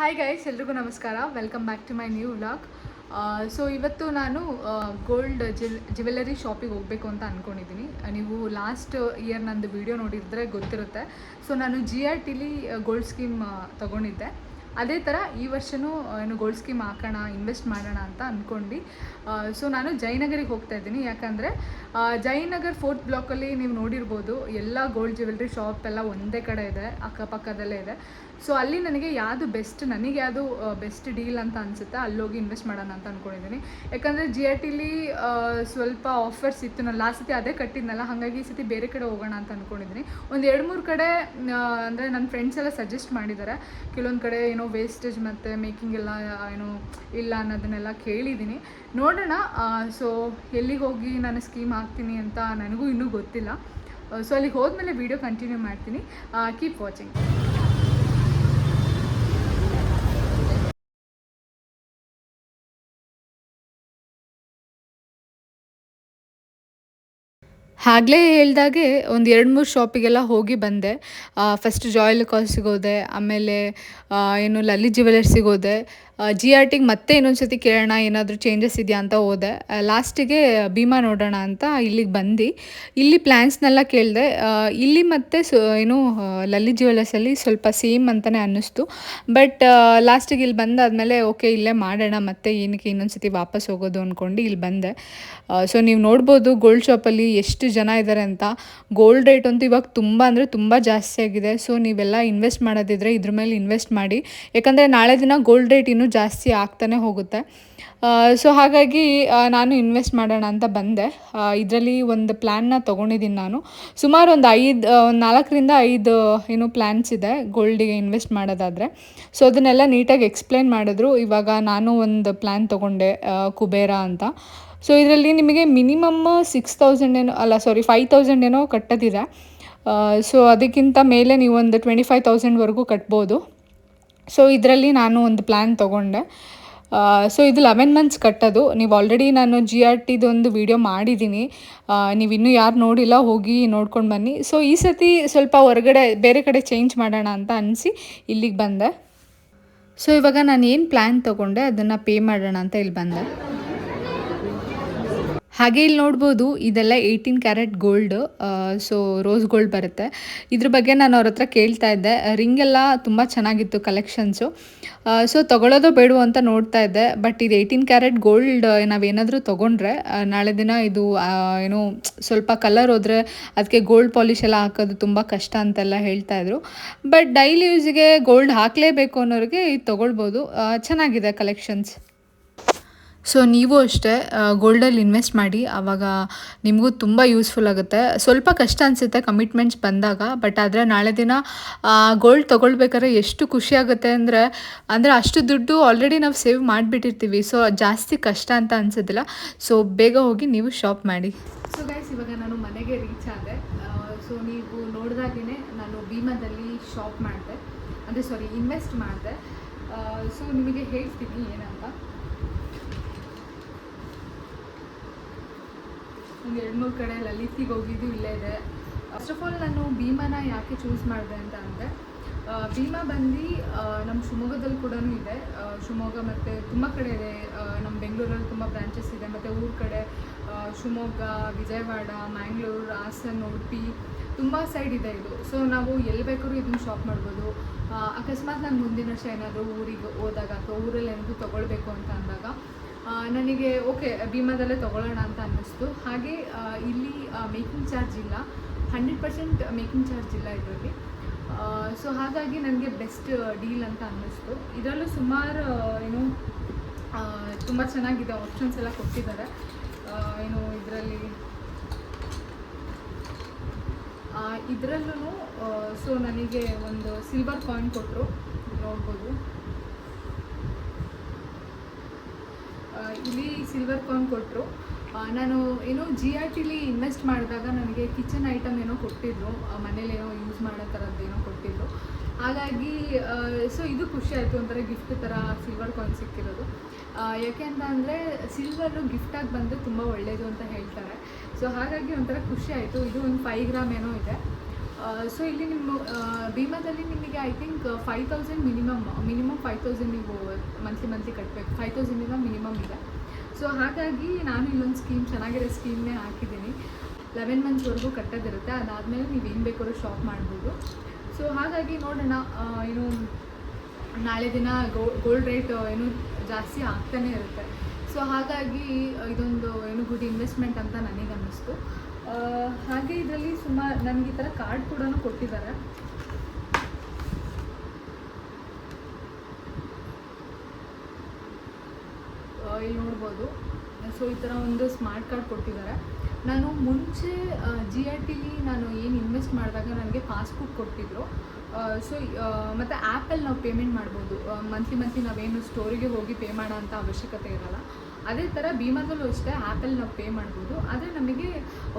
Hi guys ಎಲ್ರಿಗೂ ನಮಸ್ಕಾರ. Welcome back to my new vlog so ಇವತ್ತು ನಾನು ಗೋಲ್ಡ್ ಜಿಲ್ ಜ್ಯುವೆಲ್ಲರಿ ಶಾಪಿಗೆ ಹೋಗಬೇಕು ಅಂತ ಅಂದ್ಕೊಂಡಿದ್ದೀನಿ ನೀವು ಲಾಸ್ಟ್ ಇಯರ್ ನಂದು ವಿಡಿಯೋ ನೋಡಿದರೆ ಗೊತ್ತಿರುತ್ತೆ. ಸೊ ನಾನು ಜಿ ಆರ್ ಟಿಲಿ ಗೋಲ್ಡ್ ಸ್ಕೀಮ್ ತೊಗೊಂಡಿದ್ದೆ. ಅದೇ ಥರ ಈ ವರ್ಷವೂ ಏನು ಗೋಲ್ಡ್ ಸ್ಕೀಮ್ ಹಾಕೋಣ ಇನ್ವೆಸ್ಟ್ ಮಾಡೋಣ ಅಂತ ಅಂದ್ಕೊಂಡು ಸೊ ನಾನು ಜಯನಗರಿಗೆ ಹೋಗ್ತಾ ಇದ್ದೀನಿ. ಯಾಕಂದರೆ ಜಯನಗರ್ ಫೋರ್ತ್ ಬ್ಲಾಕಲ್ಲಿ ನೀವು ನೋಡಿರ್ಬೋದು, ಎಲ್ಲ ಗೋಲ್ಡ್ ಜ್ಯುವೆಲ್ರಿ ಶಾಪ್ ಎಲ್ಲ ಒಂದೇ ಕಡೆ ಇದೆ, ಅಕ್ಕಪಕ್ಕದಲ್ಲೇ ಇದೆ. ಸೊ ಅಲ್ಲಿ ನನಗೆ ಯಾವುದು ಬೆಸ್ಟ್ ನನಗೆ ಯಾವುದು ಬೆಸ್ಟ್ ಡೀಲ್ ಅಂತ ಅನಿಸುತ್ತೆ? ಅಲ್ಲೋಗಿ ಇನ್ವೆಸ್ಟ್ ಮಾಡೋಣ ಅಂತ ಅಂದ್ಕೊಂಡಿದ್ದೀನಿ ಯಾಕಂದರೆ ಜಿ ಆರ್ ಟಿಲಿ ಸ್ವಲ್ಪ ಆಫರ್ಸ್ ಇತ್ತು. ನಾನು ಲಾಸ್ಟ್ ಸತಿ ಅದೇ ಕಟ್ಟಿದ್ನಲ್ಲ, ಹಾಗಾಗಿ ಈ ಸತಿ ಬೇರೆ ಕಡೆ ಹೋಗೋಣ ಅಂತ ಅಂದ್ಕೊಂಡಿದ್ದೀನಿ ಒಂದು ಎರಡು ಮೂರು ಕಡೆ ಅಂದರೆ ನನ್ನ ಫ್ರೆಂಡ್ಸ್ ಎಲ್ಲ ಸಜೆಸ್ಟ್ ಮಾಡಿದ್ದಾರೆ. ಕೆಲವೊಂದು ಕಡೆ ಏನೋ ವೇಸ್ಟೇಜ್ ಮತ್ತು ಮೇಕಿಂಗ್ ಎಲ್ಲ, ಏನೋ ಇಲ್ಲ ಅನ್ನೋದನ್ನೆಲ್ಲ ಕೇಳಿದ್ದೀನಿ. ನೋಡೋಣ ಸೊ ಎಲ್ಲಿಗೆ ಹೋಗಿ ನಾನು ಸ್ಕೀಮ್ ಹಾಕ್ತೀನಿ ಅಂತ ನನಗೂ ಇನ್ನೂ ಗೊತ್ತಿಲ್ಲ. ಸೊ ಅಲ್ಲಿಗೆ ಹೋದ್ಮೇಲೆ ವೀಡಿಯೋ ಕಂಟಿನ್ಯೂ ಮಾಡ್ತೀನಿ. ಕೀಪ್ ವಾಚಿಂಗ್ ಆಗಲೇ ಹೇಳ್ದಾಗೆ ಒಂದು ಎರಡು ಮೂರು ಶಾಪಿಗೆಲ್ಲ ಹೋಗಿ ಬಂದೆ. ಫಸ್ಟ್ ಜಾಯಲ್ ಕಾಸಿಗೆ ಹೋದೆ ಆಮೇಲೆ ಏನು ಲಲಿತ್ ಜ್ಯುವೆಲರ್ಸಿಗೆ ಹೋದೆ ಜಿ ಆರ್ ಟಿಗೆ ಮತ್ತೆ ಇನ್ನೊಂದು ಸತಿ ಕೇಳೋಣ, ಏನಾದರೂ ಚೇಂಜಸ್ ಇದೆಯಾ ಅಂತ ಹೋದೆ. ಲಾಸ್ಟಿಗೆ ಭೀಮಾ ನೋಡೋಣ ಅಂತ ಇಲ್ಲಿಗೆ ಬಂದು. ಇಲ್ಲಿ ಪ್ಲ್ಯಾನ್ಸ್ನೆಲ್ಲ ಕೇಳಿದೆ. ಇಲ್ಲಿ ಮತ್ತೆ ಸೊ, ಏನು ಲಲ್ಲಿ ಜ್ಯುವೆಲರ್ಸಲ್ಲಿ ಸ್ವಲ್ಪ ಸೇಮ್ ಅಂತಲೇ ಅನ್ನಿಸ್ತು. ಬಟ್ ಲಾಸ್ಟಿಗೆ ಇಲ್ಲಿ ಬಂದಾದಮೇಲೆ ಓಕೆ ಇಲ್ಲೇ ಮಾಡೋಣ, ಮತ್ತೆ ಏನಕ್ಕೆ ಇನ್ನೊಂದು ಸತಿ ವಾಪಸ್ ಹೋಗೋದು ಅಂದ್ಕೊಂಡು ಇಲ್ಲಿ ಬಂದೆ. ಸೊ ನೀವು ನೋಡ್ಬೋದು ಗೋಲ್ಡ್ ಶಾಪಲ್ಲಿ ಎಷ್ಟು ಜನ ಇದ್ದಾರೆ ಅಂತ. ಗೋಲ್ಡ್ ರೇಟ್ ಅಂತೂ ಇವಾಗ ತುಂಬ ಅಂದರೆ ತುಂಬ ಜಾಸ್ತಿ ಆಗಿದೆ. ಸೊ ನೀವೆಲ್ಲ ಇನ್ವೆಸ್ಟ್ ಮಾಡೋದಿದ್ರೆ ಇದ್ರ ಮೇಲೆ ಇನ್ವೆಸ್ಟ್ ಮಾಡಿ. ಯಾಕಂದರೆ ನಾಳೆ ದಿನ ಗೋಲ್ಡ್ ರೇಟ್ ಇನ್ನೂ ಜಾಸ್ತಿ ಆಗ್ತಾನೆ ಹೋಗುತ್ತೆ. ಸೊ ಹಾಗಾಗಿ ನಾನು ಇನ್ವೆಸ್ಟ್ ಮಾಡೋಣ ಅಂತ ಬಂದೆ. ಇದರಲ್ಲಿ ಒಂದು ಪ್ಲ್ಯಾನ್ನ ತೊಗೊಂಡಿದ್ದೀನಿ ನಾನು. ಸುಮಾರು ಒಂದು ಐದು ಒಂದು ನಾಲ್ಕರಿಂದ ಐದು, ಏನು ಪ್ಲ್ಯಾನ್ಸ್ ಇದೆ ಗೋಲ್ಡಿಗೆ ಇನ್ವೆಸ್ಟ್ ಮಾಡೋದಾದರೆ. ಸೊ ಅದನ್ನೆಲ್ಲ ನೀಟಾಗಿ ಎಕ್ಸ್ಪ್ಲೇನ್ ಮಾಡಿದ್ರು. ಇವಾಗ ನಾನು ಒಂದು ಪ್ಲ್ಯಾನ್ ತೊಗೊಂಡೆ ಕುಬೇರ ಅಂತ. ಸೊ ಇದರಲ್ಲಿ ನಿಮಗೆ ಮಿನಿಮಮ್ ಸಿಕ್ಸ್ ತೌಸಂಡ್ ಏನೋ, ಅಲ್ಲ ಸಾರಿ ಫೈವ್ ತೌಸಂಡ್ ಏನೋ ಕಟ್ಟೋದಿದೆ. ಸೊ ಅದಕ್ಕಿಂತ ಮೇಲೆ ನೀವು ಒಂದು ಟ್ವೆಂಟಿ ಫೈವ್ ತೌಸಂಡ್ವರೆಗೂ ಕಟ್ಬೋದು. ಸೊ ಇದರಲ್ಲಿ ನಾನು ಒಂದು ಪ್ಲ್ಯಾನ್ ತೊಗೊಂಡೆ. ಸೊ ಇದು ಲೆವೆನ್ ಮಂತ್ಸ್ ಕಟ್ಟೋದು. ನೀವು ಆಲ್ರೆಡಿ ನಾನು ಜಿ ಆರ್ ಟಿದೊಂದು ವಿಡಿಯೋ ಮಾಡಿದ್ದೀನಿ. ನೀವು ಇನ್ನೂ ಯಾರು ನೋಡಿಲ್ಲ, ಹೋಗಿ ನೋಡ್ಕೊಂಡು ಬನ್ನಿ. ಸೊ ಈ ಸತಿ ಸ್ವಲ್ಪ ಹೊರಗಡೆ, ಬೇರೆ ಕಡೆ ಚೇಂಜ್ ಮಾಡೋಣ ಅಂತ ಅನಿಸಿ ಇಲ್ಲಿಗೆ ಬಂದೆ. ಸೊ ಇವಾಗ ನಾನು ಏನು ಪ್ಲ್ಯಾನ್ ತೊಗೊಂಡೆ, ಅದನ್ನು ಪೇ ಮಾಡೋಣ ಅಂತ ಇಲ್ಲಿ ಬಂದೆ. ಹಾಗೆ ಇಲ್ಲಿ ನೋಡ್ಬೋದು ಇದೆಲ್ಲ eighteen carat gold so rose gold ಬರುತ್ತೆ. ಇದ್ರ ಬಗ್ಗೆ ನಾನು ಅವ್ರ ಹತ್ರ ಕೇಳ್ತಾ ಇದ್ದೆ. ರಿಂಗ್ ಎಲ್ಲ ತುಂಬ ಚೆನ್ನಾಗಿತ್ತು ಕಲೆಕ್ಷನ್ಸು ಸೊ ತಗೊಳ್ಳೋದು ಬೇಡ ಅಂತ ನೋಡ್ತಾ ಇದ್ದೆ. ಬಟ್ ಇದು ಏಯ್ಟೀನ್ ಕ್ಯಾರೆಟ್ ಗೋಲ್ಡ್ ನಾವೇನಾದರೂ ತೊಗೊಂಡ್ರೆ ನಾಳೆ ದಿನ ಇದು ಏನು ಸ್ವಲ್ಪ ಕಲರ್ ಹೋದರೆ ಅದಕ್ಕೆ ಗೋಲ್ಡ್ ಪಾಲಿಶ್ ಎಲ್ಲ ಹಾಕೋದು ತುಂಬ ಕಷ್ಟ ಅಂತೆಲ್ಲ ಹೇಳ್ತಾ ಇದ್ರು. ಬಟ್ ಡೈಲಿ ಯೂಸಿಗೆ ಗೋಲ್ಡ್ ಹಾಕಲೇಬೇಕು ಅನ್ನೋರಿಗೆ ಇದು ತೊಗೊಳ್ಬೋದು. ಚೆನ್ನಾಗಿದೆ ಕಲೆಕ್ಷನ್ಸ್ ಸೊ ನೀವು ಅಷ್ಟೇ ಗೋಲ್ಡಲ್ಲಿ ಇನ್ವೆಸ್ಟ್ ಮಾಡಿ, ಆವಾಗ ನಿಮಗೂ ತುಂಬ ಯೂಸ್ಫುಲ್ ಆಗುತ್ತೆ. ಸ್ವಲ್ಪ ಕಷ್ಟ ಅನಿಸುತ್ತೆ ಕಮಿಟ್ಮೆಂಟ್ಸ್ ಬಂದಾಗ ಬಟ್ ಆದರೆ ನಾಳೆ ದಿನ ಗೋಲ್ಡ್ ತೊಗೊಳ್ಬೇಕಾದ್ರೆ ಎಷ್ಟು ಖುಷಿ ಆಗುತ್ತೆ ಅಂದರೆ ಅಂದರೆ ಅಷ್ಟು ದುಡ್ಡು ಆಲ್ರೆಡಿ ನಾವು ಸೇವ್ ಮಾಡಿಬಿಟ್ಟಿರ್ತೀವಿ. ಸೊ ಜಾಸ್ತಿ ಕಷ್ಟ ಅಂತ ಅನಿಸೋದಿಲ್ಲ. ಸೊ ಬೇಗ ಹೋಗಿ ನೀವು ಶಾಪ್ ಮಾಡಿ. ಸೊ ಗೈಸ್ ಇವಾಗ ನಾನು ಮನೆಗೆ ರೀಚ್ ಆದೆ. ಸೊ ನೀವು ನೋಡಿದಾಗೇ ನಾನು ಭೀಮಾದಲ್ಲಿ ಶಾಪ್ ಮಾಡಿದೆ. ಅಂದರೆ ಸಾರಿ ಇನ್ವೆಸ್ಟ್ ಮಾಡಿದೆ. ಸೊ ನಿಮಗೆ ಹೇಳ್ತೀನಿ ಏನಂತ. ಒಂದು ಎರಡು ಕಡೆ ಲಲಿತಿಗೆ ಹೋಗಿದ್ದು ಇಲ್ಲೇ ಇದೆ. ಫಸ್ಟ್ ಆಫ್ ಆಲ್ ನಾನು ಭೀಮಾನ ಯಾಕೆ ಚೂಸ್ ಮಾಡಿದೆ ಅಂತ ಅಂದರೆ ಭೀಮಾ ಬಂದು ನಮ್ಮ ಶಿವಮೊಗ್ಗದಲ್ಲಿ ಕೂಡ ಇದೆ. ಶಿವಮೊಗ್ಗ ಮತ್ತು ತುಂಬ ಕಡೆ ಇದೆ. ನಮ್ಮ ಬೆಂಗಳೂರಲ್ಲಿ ತುಂಬ ಬ್ರಾಂಚಸ್ ಇದೆ. ಮತ್ತು ಊರ ಕಡೆ ಶಿವಮೊಗ್ಗ, ವಿಜಯವಾಡ, ಮ್ಯಾಂಗ್ಳೂರು, ಹಾಸನ್, ಉಡುಪಿ ತುಂಬ ಸೈಡ್ ಇದೆ ಇದು. ಸೊ ನಾವು ಎಲ್ಲಿ ಬೇಕಾದ್ರೂ ಇದನ್ನು ಶಾಪ್ ಮಾಡ್ಬೋದು. ಅಕಸ್ಮಾತ್ ನಾನು ಮುಂದಿನ ವರ್ಷ ಏನಾದರೂ ಊರಿಗೆ ಹೋದಾಗ ಅಥವಾ ಊರಲ್ಲಿ ಏನಾದರೂ ತೊಗೊಳ್ಬೇಕು ಅಂತ ಅಂದಾಗ ನನಗೆ ಓಕೆ ಭೀಮಾದಲ್ಲೇ ತೊಗೊಳ್ಳೋಣ ಅಂತ ಅನ್ನಿಸ್ತು. ಹಾಗೆ ಇಲ್ಲಿ ಮೇಕಿಂಗ್ ಚಾರ್ಜ್ ಇಲ್ಲ. ಹಂಡ್ರೆಡ್ ಪರ್ಸೆಂಟ್ ಮೇಕಿಂಗ್ ಚಾರ್ಜ್ ಇಲ್ಲ ಇದರಲ್ಲಿ. ಸೊ ಹಾಗಾಗಿ ನನಗೆ ಬೆಸ್ಟ್ ಡೀಲ್ ಅಂತ ಅನ್ನಿಸ್ತು. ಇದರಲ್ಲೂ ಸುಮಾರು ಏನು ತುಂಬ ಚೆನ್ನಾಗಿದೆ ಆಪ್ಷನ್ಸ್ ಎಲ್ಲ ಕೊಟ್ಟಿದ್ದಾರೆ. ಏನು, ಇದರಲ್ಲಿ ಇದರಲ್ಲೂ ಸೊ ನನಗೆ ಒಂದು ಸಿಲ್ವರ್ ಕಾಯಿನ್ ಕೊಟ್ಟರು ನೋಡ್ಬೋದು ಆ, ಇಲ್ಲಿ ಸಿಲ್ವರ್ ಕಾಯಿನ್ ಕೊಟ್ಟರು ನಾನು ಏನೋ ಜಿ ಆರ್ ಟಿಲಿ ಇನ್ವೆಸ್ಟ್ ಮಾಡಿದಾಗ ನನಗೆ ಕಿಚನ್ ಐಟಮ್ ಏನೋ ಕೊಟ್ಟಿದ್ರು. ಏನೋ ಯೂಸ್ ಮಾಡೋ ಥರದ್ದು ಏನೋ ಕೊಟ್ಟಿದ್ರು. ಹಾಗಾಗಿ ಸೊ ಇದು ಖುಷಿ ಆಯಿತು ಒಂಥರ ಗಿಫ್ಟ್ ಥರ ಸಿಲ್ವರ್ ಕಾಯಿನ್ ಸಿಕ್ಕಿರೋದು. ಯಾಕೆ ಅಂತ ಅಂದರೆ ಸಿಲ್ವರು ಗಿಫ್ಟಾಗಿ ಬಂದು ತುಂಬ ಒಳ್ಳೆಯದು ಅಂತ ಹೇಳ್ತಾರೆ. ಸೊ ಹಾಗಾಗಿ ಒಂಥರ ಖುಷಿ ಆಯಿತು. ಇದು ಒಂದು ಫೈವ್ ಗ್ರಾಮ್ ಏನೋ ಇದೆ. ಸೊ ಇಲ್ಲಿ ನಿಮ್ಮ ಆ, ಭೀಮಾದಲ್ಲಿ ನಿಮಗೆ I think five thousand minimum minimum five thousand ನೀವು ಮಂತ್ಲಿ ಮಂತ್ಲಿ ಕಟ್ಟಬೇಕು ಫೈವ್ ತೌಸಂಡಿಂದ ಮಿನಿಮಮ್ ಇದೆ. ಸೊ ಹಾಗಾಗಿ ನಾನು ಇಲ್ಲೊಂದು ಸ್ಕೀಮ್ ಚೆನ್ನಾಗಿರೋ ಸ್ಕೀಮ್ನೇ ಹಾಕಿದ್ದೀನಿ. ಲೆವೆನ್ ಮಂತ್ಸ್ವರೆಗೂ ಕಟ್ಟೋದಿರುತ್ತೆ. ಅದಾದಮೇಲೆ ನೀವು ಏನು ಬೇಕಾದ್ರೂ ಶಾಪ್ ಮಾಡ್ಬೋದು. ಸೊ ಹಾಗಾಗಿ ನೋಡೋಣ ಏನು ನಾಳೆ ದಿನ ಗೋಲ್ಡ್ ರೇಟ್ ಏನು ಜಾಸ್ತಿ ಆಗ್ತಾನೆ ಇರುತ್ತೆ. ಸೊ ಹಾಗಾಗಿ ಇದೊಂದು ಏನು ಗುಡ್ ಇನ್ವೆಸ್ಟ್ಮೆಂಟ್ ಅಂತ ನನಗೆ ಅನ್ನಿಸ್ತು ಹಾಗೆ ಇದರಲ್ಲಿ ಸುಮಾರು, ನನಗೆ ಈ ಥರ ಕಾರ್ಡ್ ಕೂಡ ಕೊಟ್ಟಿದ್ದಾರೆ. ಇಲ್ಲಿ ನೋಡ್ಬೋದು. ಸೊ ಈ ಥರ ಒಂದು ಸ್ಮಾರ್ಟ್ ಕಾರ್ಡ್ ಕೊಟ್ಟಿದ್ದಾರೆ. ನಾನು ಮುಂಚೆ ಜಿ ಆರ್ ಟಿಲಿ ನಾನು ಏನು ಇನ್ವೆಸ್ಟ್ ಮಾಡಿದಾಗ ನನಗೆ ಪಾಸ್ಬುಕ್ ಕೊಟ್ಟಿದ್ರು. ಸೊ ಮತ್ತು ಆ್ಯಪಲ್ಲಿ ನಾವು ಪೇಮೆಂಟ್ ಮಾಡ್ಬೋದು. ಮಂತ್ಲಿ ಮಂತ್ಲಿ ನಾವೇನು ಸ್ಟೋರಿಗೆ ಹೋಗಿ ಪೇ ಮಾಡೋ ಅಂಥ ಅವಶ್ಯಕತೆ ಇರೋಲ್ಲ. ಅದೇ ಥರ ಭೀಮಾದಲ್ಲೂ ಅಷ್ಟೇ ಆ್ಯಪಲ್ಲಿ ನಾವು ಪೇ ಮಾಡ್ಬೋದು. ಆದರೆ ನಮಗೆ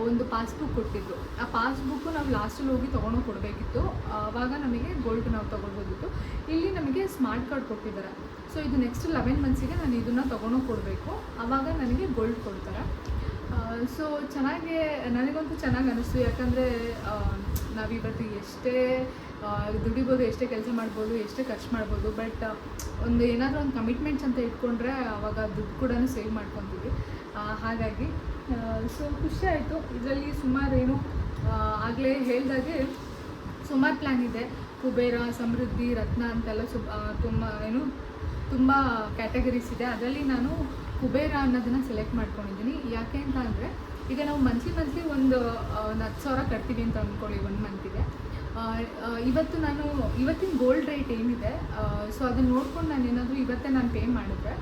ಒಂದು ಪಾಸ್ಬುಕ್ ಕೊಟ್ಟಿದ್ರು. ಆ ಪಾಸ್ಬುಕ್ಕು ನಾವು ಲಾಸ್ಟಲ್ಲಿ ಹೋಗಿ ತೊಗೊಂಡು ಕೊಡಬೇಕಿತ್ತು. ಆವಾಗ ನಮಗೆ ಗೋಲ್ಡ್ ನಾವು ತೊಗೊಳ್ಬೋದಿತ್ತು. ಇಲ್ಲಿ ನಮಗೆ ಸ್ಮಾರ್ಟ್ ಕಾರ್ಡ್ ಕೊಟ್ಟಿದ್ದಾರೆ. ಸೊ ಇದು ನೆಕ್ಸ್ಟ್ ಲೆವೆನ್ ಮಂತ್ಸಿಗೆ ನಾನು ಇದನ್ನು ತೊಗೊಂಡು ಕೊಡಬೇಕು. ಆವಾಗ ನನಗೆ ಗೋಲ್ಡ್ ಕೊಡ್ತಾರೆ. ಸೊ ಚೆನ್ನಾಗಿ, ನನಗಂತೂ ಚೆನ್ನಾಗಿ ಅನಿಸ್ತು. ಯಾಕಂದರೆ ನಾವಿವತ್ತು ಎಷ್ಟೇ ದುಡಿಬೋದು, ಎಷ್ಟೇ ಕೆಲಸ ಮಾಡ್ಬೋದು, ಎಷ್ಟೇ ಖರ್ಚು ಮಾಡ್ಬೋದು, ಬಟ್, ಒಂದು ಏನಾದರೂ ಒಂದು ಕಮಿಟ್ಮೆಂಟ್ಸ್ ಅಂತ ಇಟ್ಕೊಂಡ್ರೆ ಅವಾಗ ದುಡ್ಡು ಕೂಡ ಸೇವ್ ಮಾಡ್ಕೊತೀವಿ. ಹಾಗಾಗಿ ಸೊ ಖುಷಿ ಆಯಿತು. ಇದರಲ್ಲಿ ಸುಮಾರು ಏನು ಆಗಲೇ ಹೇಳ್ದಾಗೆ ಸುಮಾರು ಪ್ಲ್ಯಾನ್ ಇದೆ. ಕುಬೇರ, ಸಮೃದ್ಧಿ, ರತ್ನ ಅಂತೆಲ್ಲ ಸು ತುಂಬ ಏನು, ತುಂಬ ಕ್ಯಾಟಗರೀಸ್ ಇದೆ. ಅದರಲ್ಲಿ ನಾನು ಕುಬೇರ ಅನ್ನೋದನ್ನು ಸೆಲೆಕ್ಟ್ ಮಾಡ್ಕೊಂಡಿದ್ದೀನಿ. ಯಾಕೆ ಅಂತ ಅಂದರೆ, ಈಗ ನಾವು ಮಂತ್ಲಿ ಮಂತ್ಲಿ ಒಂದು ಒಂದು ಹತ್ತು ಸಾವಿರ ಕಟ್ತೀವಿ ಅಂತ ಅಂದ್ಕೊಳ್ಳಿ ಒಂದು ಮಂತಿಗೆ ಇವತ್ತು ನಾನು, ಇವತ್ತಿನ ಗೋಲ್ಡ್ ರೇಟ್ ಏನಿದೆ ಸೊ ಅದನ್ನು ನೋಡ್ಕೊಂಡು ನಾನು ಏನಾದರೂ ಇವತ್ತೇ ನಾನು ಪೇ ಮಾಡಿದ್ರೆ,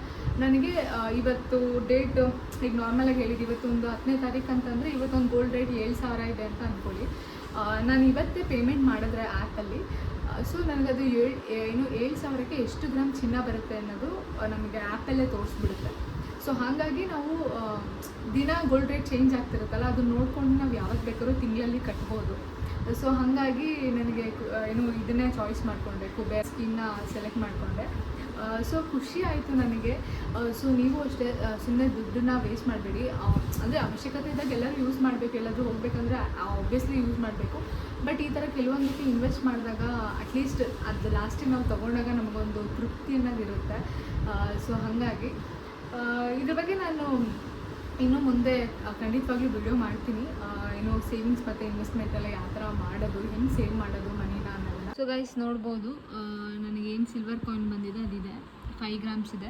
ನನಗೆ ಇವತ್ತು ಡೇಟ್ ಈಗ ನಾರ್ಮಲಾಗಿ ಹೇಳಿದ್ದು ಇವತ್ತು ಒಂದು ಹತ್ತನೇ ತಾರೀಕು ಅಂತಂದರೆ ಇವತ್ತೊಂದು ಗೋಲ್ಡ್ ರೇಟ್ ಏಳು ಸಾವಿರ ಇದೆ ಅಂತ ಅಂದ್ಕೊಳ್ಳಿ ನಾನು ಇವತ್ತೇ ಪೇಮೆಂಟ್ ಮಾಡಿದ್ರೆ ಆ್ಯಪಲ್ಲಿ ಸೊ ನನಗದು ಏಳು ಏನು ಏಳು ಸಾವಿರಕ್ಕೆ ಎಷ್ಟು ಗ್ರಾಮ್ ಚಿನ್ನ ಬರುತ್ತೆ ಅನ್ನೋದು ನಮಗೆ ಆ್ಯಪಲ್ಲೇ ತೋರಿಸ್ಬಿಡುತ್ತೆ. ಸೊ ಹಾಗಾಗಿ ನಾವು ದಿನ ಗೋಲ್ಡ್ ರೇಟ್ ಚೇಂಜ್ ಆಗ್ತಿರುತ್ತಲ್ಲ, ಅದು ನೋಡ್ಕೊಂಡು ನಾವು ಯಾವಾಗ ಬೇಕಾದ್ರೂ ತಿಂಗಳಲ್ಲಿ ಕಟ್ಬೋದು. ಸೊ ಹಾಗಾಗಿ ನನಗೆ ಏನು ಇದನ್ನೇ ಚಾಯ್ಸ್ ಮಾಡಿಕೊಂಡೆ ಕುಬೇ ಸ್ಕೀಮ್ನ ಸೆಲೆಕ್ಟ್ ಮಾಡಿಕೊಂಡೆ. ಸೊ ಖುಷಿ ಆಯಿತು ನನಗೆ. ಸೊ ನೀವು ಅಷ್ಟೇ ಸುಮ್ಮನೆ ದುಡ್ಡನ್ನ ವೇಸ್ಟ್ ಮಾಡಬೇಡಿ. ಅಂದರೆ ಅವಶ್ಯಕತೆ ಇದ್ದಾಗ ಎಲ್ಲರೂ ಯೂಸ್ ಮಾಡಬೇಕು. ಎಲ್ಲಾದರೂ ಹೋಗ್ಬೇಕಂದ್ರೆ ಆಬ್ವಿಯಸ್ಲಿ ಯೂಸ್ ಮಾಡಬೇಕು. ಬಟ್ ಈ ಥರ ಕೆಲವೊಂದಕ್ಕೆ ಇನ್ವೆಸ್ಟ್ ಮಾಡಿದಾಗ ಅಟ್ಲೀಸ್ಟ್ ಅದು ಲಾಸ್ಟಿಗೆ ನಾವು ತೊಗೊಂಡಾಗ ನಮಗೊಂದು ತೃಪ್ತಿ ಅನ್ನೋದಿರುತ್ತೆ ಸೊ ಹಾಗಾಗಿ ಇದ್ರ ಬಗ್ಗೆ ನಾನು ಇನ್ನೂ ಮುಂದೆ ಖಂಡಿತವಾಗ್ಲೂ ವಿಡಿಯೋ ಮಾಡ್ತೀನಿ. ಇನ್ನು ಸೇವಿಂಗ್ಸ್ ಮತ್ತು ಇನ್ವೆಸ್ಟ್ಮೆಂಟ್ ಎಲ್ಲ ಯಾವ ಥರ ಮಾಡೋದು, ಹೆಂಗೆ ಸೇವ್ ಮಾಡೋದು ಮನಿನ ಅನ್ನೋದನ್ನ ಸೊ ಗೈಸ್ ನೋಡ್ಬೋದು. ನನಗೇನು ಸಿಲ್ವರ್ ಕಾಯಿನ್ ಬಂದಿದೆ, ಅದಿದೆ. ಫೈವ್ ಗ್ರಾಮ್ಸ್ ಇದೆ.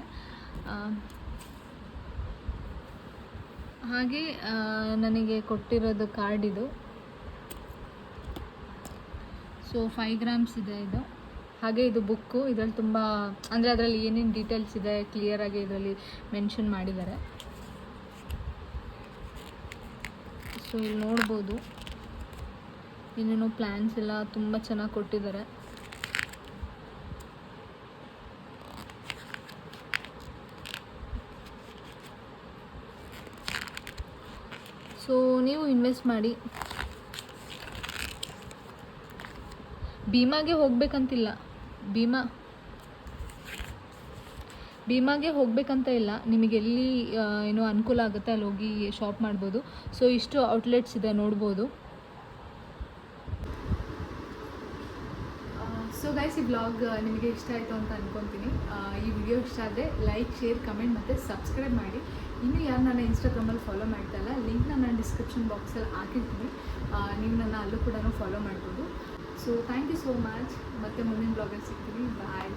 ಹಾಗೆ ನನಗೆ ಕೊಟ್ಟಿರೋದು ಕಾರ್ಡ್ ಇದು. ಸೊ ಫೈವ್ ಗ್ರಾಮ್ಸ್ ಇದೆ ಇದು. ಹಾಗೆ ಇದು ಬುಕ್ಕು ಇದರಲ್ಲಿ ತುಂಬ, ಅಂದರೆ ಅದರಲ್ಲಿ ಏನೇನು ಡೀಟೇಲ್ಸ್ ಇದೆ ಕ್ಲಿಯರಾಗಿ ಇದರಲ್ಲಿ ಮೆನ್ಷನ್ ಮಾಡಿದ್ದಾರೆ. ಸೊ ಇಲ್ಲಿ ನೋಡ್ಬೋದು. ಏನೇನೋ ಪ್ಲ್ಯಾನ್ಸ್ ಎಲ್ಲ ತುಂಬ ಚೆನ್ನಾಗಿ ಕೊಟ್ಟಿದ್ದಾರೆ. ಸೊ ನೀವು ಇನ್ವೆಸ್ಟ್ ಮಾಡಿ. ಭೀಮಾಗೆ ಹೋಗ್ಬೇಕಂತಿಲ್ಲ. ಭೀಮಾ. ಭೀಮಾಗೆ ಹೋಗಬೇಕಂತ ಇಲ್ಲ. ನಿಮಗೆ ಎಲ್ಲಿ ಆ, ಏನೋ ಅನುಕೂಲ ಆಗುತ್ತೆ ಅಲ್ಲಿ ಹೋಗಿ ಶಾಪ್ ಮಾಡ್ಬೋದು. ಸೊ ಇಷ್ಟು ಔಟ್ಲೆಟ್ಸ್ ಇದೆ ನೋಡ್ಬೋದು. ಈ ಬ್ಲಾಗ್ ನಿಮಗೆ ಇಷ್ಟ ಆಯಿತು ಅಂತ ಅಂದ್ಕೊತೀನಿ ಈ ವಿಡಿಯೋ ಇಷ್ಟ ಆದರೆ ಲೈಕ್ ಶೇರ್ ಕಮೆಂಟ್ ಮತ್ತು ಸಬ್ಸ್ಕ್ರೈಬ್ ಮಾಡಿ. ಇನ್ನೂ ಯಾರು ನನ್ನ ಇನ್ಸ್ಟಾಗ್ರಾಮಲ್ಲಿ ಫಾಲೋ ಮಾಡ್ತಾ ಇಲ್ಲ ಲಿಂಕ್ನ ನಾನು ಡಿಸ್ಕ್ರಿಪ್ಷನ್ ಬಾಕ್ಸಲ್ಲಿ ಹಾಕಿರ್ತೀನಿ. ನೀವು ನನ್ನ ಅಲ್ಲೂ ಕೂಡ ಫಾಲೋ ಮಾಡ್ಬೋದು. So thank you so much ಮತ್ತು ಮುಂದಿನ ಬ್ಲಾಗಲ್ಲಿ ಸಿಗ್ತೀನಿ. ಬಾಯ್